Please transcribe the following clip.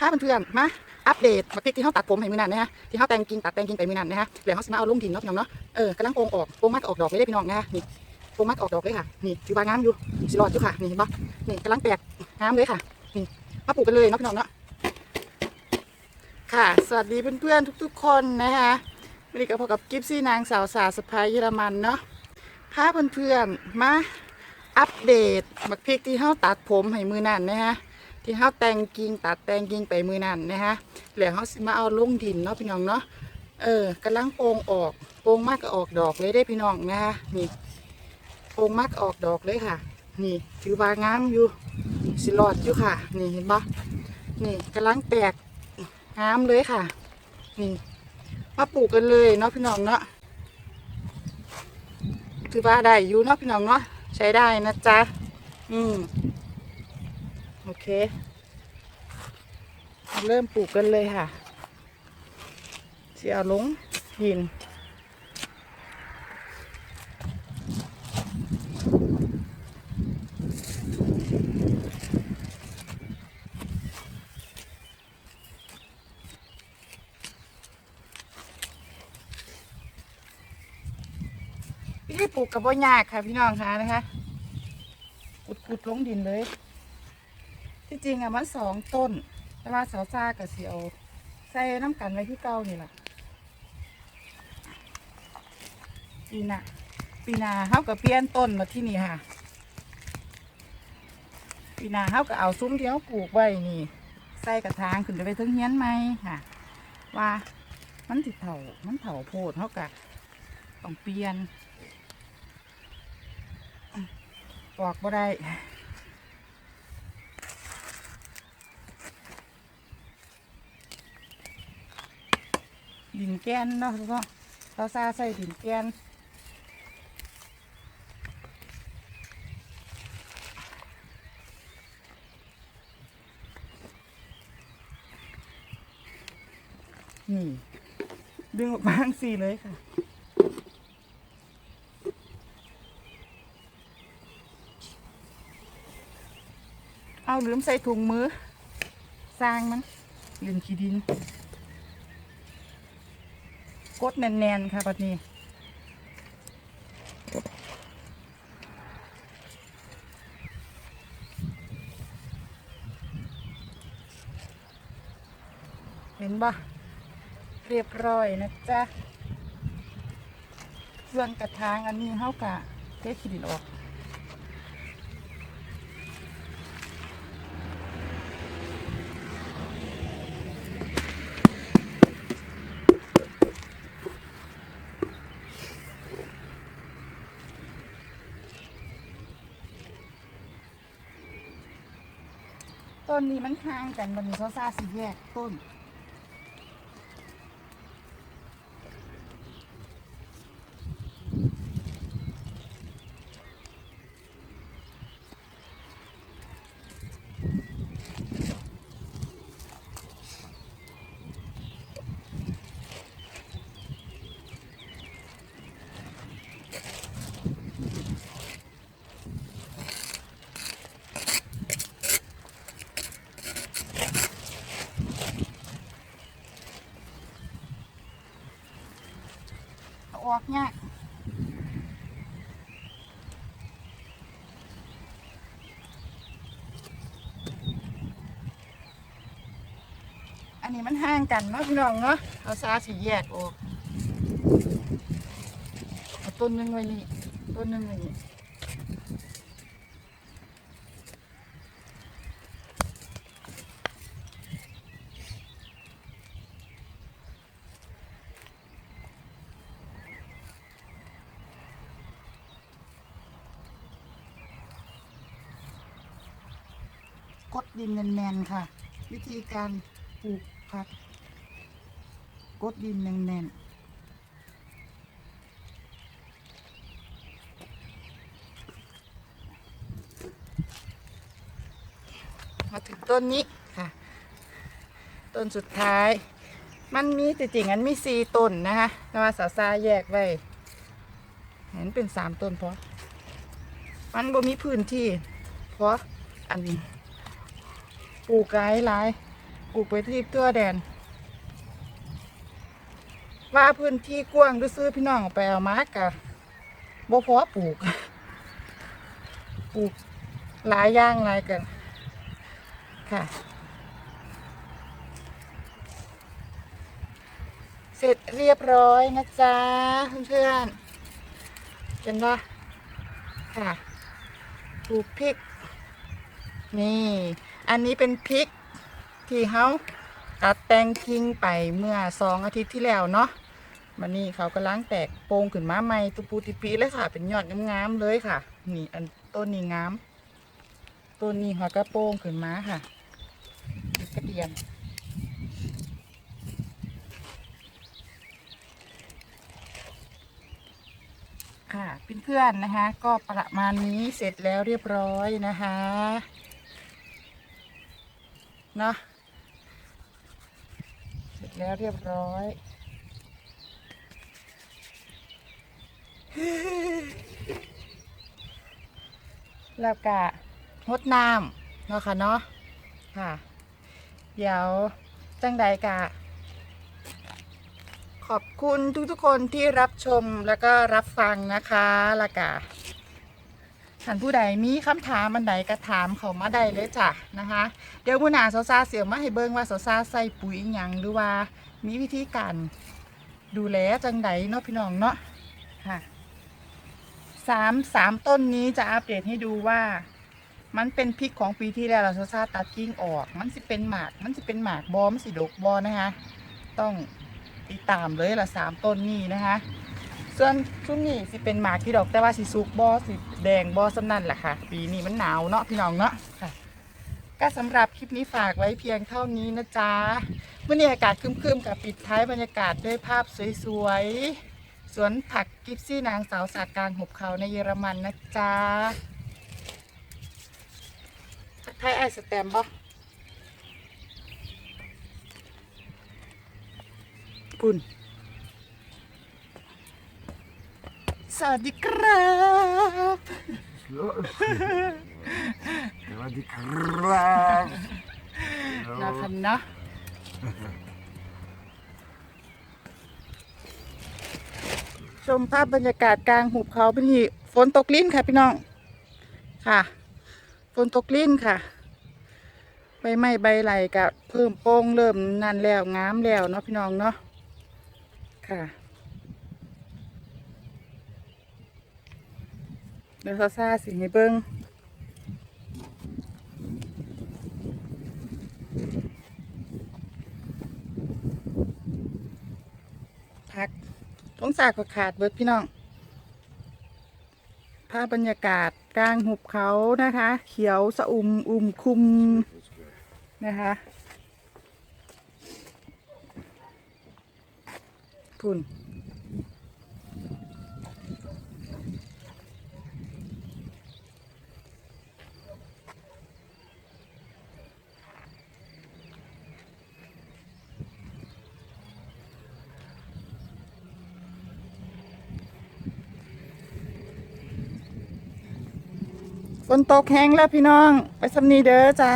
พาเพื่อนๆมาอัปเดตบักพริกที่เขาตัดผมให้มือนั่นนะฮะที่เขาแต่งกิ่งตัดแต่งกิ่งไปมือนั่นนะฮะแล้วเขาสิมาเอาลงถิ่นเนาะพี่น้องเนาะเออกำลังโปงออกโปงมักออกดอกเลยได้พี่น้องนะฮะนี่โปงมักออกดอกเลยค่ะนี่ถือว่างามอยู่สิรอดอยู่ค่ะนี่เห็นปะนี่กำลังแตกงามเลยค่ะนี่มาปลูกกันเลยเนาะพี่น้องเนาะค่ะ สวัสดีเพื่อนๆทุก ๆ คนนะคะวันนี้ก็พบกับกิฟซี่นางสาวสาสะพายเยอรมันเนาะพาเพื่อนๆมาอัปเดตบักพริกที่เขาตัดผมให้มือนั่นนะฮะ ที่เขาแต่งกิ่งตัดแต่งกิ่งไปมือนั่นนะฮะแล้วเขาสิมาเอาลงดินเนาะพี่น้องเนาะเออกำลังโป่งออกโป่งมากก็ออกดอกเลยได้พี่น้องนะฮะนี่โป่งมากออกดอกเลยค่ะ นี่ถือว่างามอยู่สิรอดอยู่ค่ะ นี่เห็นปะนี่กำลังแตกงามเลยค่ะ นี่มาปลูกกันเลยเนาะพี่น้องเนาะถือว่าได้อยู่เนาะพี่น้องเนาะใช้ได้นะจ๊ะอืม โอเค เริ่มปลูกกันเลยค่ะเสียลงหินวิธีปลูกกับว่ายากค่ะพี่น้องคะนะคะขุดขุดลงดินเลย ที่จริงอะมันสองต้น แต่ว่าสาวซากับเสียวใส่น้ำกันไว้ที่เก้านี่แหละปีนาปีนาเฮากับเปลี่ยนต้นมาที่นี่ค่ะ ปีนาเฮาก็เอาซุ้มที่เฮาปลูกไว้นี่ ใส่กระถางขึ้นไปไปถึงเฮียนไหมค่ะ ว่ามันติดเถามันเถาโพดเฮากะต้องเปลี่ยนปอกบ่ได้ แกนเนาะทุกคนเราซาใส่ดินแกนนี่ดึงออกมาทั้งสี่เลยค่ะเอาลืมใส่ถุงมือ สร้างมันลืมขี้ดิน กดแน่นๆค่ะบัดนี้เห็นบ่เรียบร้อยนะจ๊ะส่วนกระถางอันนี้เฮากะเทขี้ดินออก ต้นนี้มันห่างกันบันนี้เขาซาสีแยกต้น ออกเนี่ยากอันนี้มันห่างกันเนาะพี่น้องเนาะเอาซาสีแยกออกเอาต้นหนึ่งไว้นี่ต้นหนึ่งไว้นี่ กดดินแน่นๆค่ะ วิธีการปลูกผัก กดดินแน่นๆมาถึงต้นนี้ค่ะ ต้นสุดท้าย มันมีจริงๆอันมีสี่ต้นนะคะแต่ว่าสาซาแยกไว้เห็นเป็นสามต้นเพราะมันบ่มีพื้นที่เพราะอันนี้ ปลูกหลายหลายปลูกไปที่ตัวแดน ว่าพื้นที่กว้างหรือซื้อพี่น้องเอาไปเอามากะบ่พอปลูก ปลูกหลายอย่างหลายกันค่ะ เสร็จเรียบร้อยนะจ๊ะเพื่อนๆเห็นปะค่ะปลูกพริก นี่ อันนี้เป็นพริกที่เขาตัดแต่งทิ้งไปเมื่อสองอาทิตย์ที่แล้วเนาะมันนี่เขากำลังแตกโป่งขึ้นมาใหม่ตุปูติปีเลยค่ะ เป็นยอดงามๆเลยค่ะ นี่อันต้นนี้งามต้นนี้เขาก็โปงขึ้นมาค่ะกระเดียนค่ะเพื่อนๆนะคะ ก็ประมาณนี้เสร็จแล้วเรียบร้อยนะคะ นะ เสร็จแล้วเรียบร้อย แล้วก็งดน้ำเนาะค่ะเนาะค่ะ เดี๋ยวจังใดกะ ขอบคุณทุกๆคนที่รับชมแล้วก็รับฟังนะคะละกะ ท่านผู้ใดมีคำถามอันใดก็ถามเขามาได้เลยจ้ะนะคะ เดี๋ยวผู้หนาสาวซาเสียวมาให้เบิ่งว่าสาวซาใส่ปุ๋ยหยังหรือว่ามีวิธีการดูแลจังใดเนาะพี่น้องเนาะค่ะสามสามต้นนี้จะอัปเดตให้ดูว่า มันเป็นพริกของปีที่แล้วเราสซาตัดกิ่งออก มันสิเป็นหมาก มันสิเป็นหมากบอมสิดกบอนะคะ ต้องติดตามเลยละสามต้นนี้นะคะ ส่วนช่วงนี้สิเป็นหมากที่ดอกแต่ว่าสิสุกบอสิแดงบอสำนั่นแหละค่ะ ปีนี้มันหนาวเนาะพี่น้องเนาะค่ะก็สำหรับคลิปนี้ฝากไว้เพียงเท่านี้นะจ๊ะเมื่อนี้อากาศครึมๆกับปิดท้ายบรรยากาศด้วยภาพสวยๆสวนผักกิฟซี่นางสาวสากกลางหุบเขาในเยอรมันนะจ๊ะทักทายไอสแตมป์บ่ปุ่น สวัสดีครับสวัสดีครับนะคะเนาะชมภาพบรรยากาศกลางหุบเขาเป็นที่ฝนตกลิ้นค่ะพี่น้อง ค่ะ ฝนตกลิ้นค่ะ ใบไม้ใบไหลกับเพิ่มโป้งเริ่มนั่นแล้วงามแล้วเนาะพี่น้องเนาะ ค่ะ เดี๋ยวซาซาสิให้เบิ้งพักท้องสากกขาดเบิดพี่น้องภาพบรรยากาศกลางหุบเขานะคะ เขียวสะอุ่มอุ่มคุมนะคะพุ่น ฝนตกแห้งแล้วพี่น้อง ไปสำนีเด้อจ้า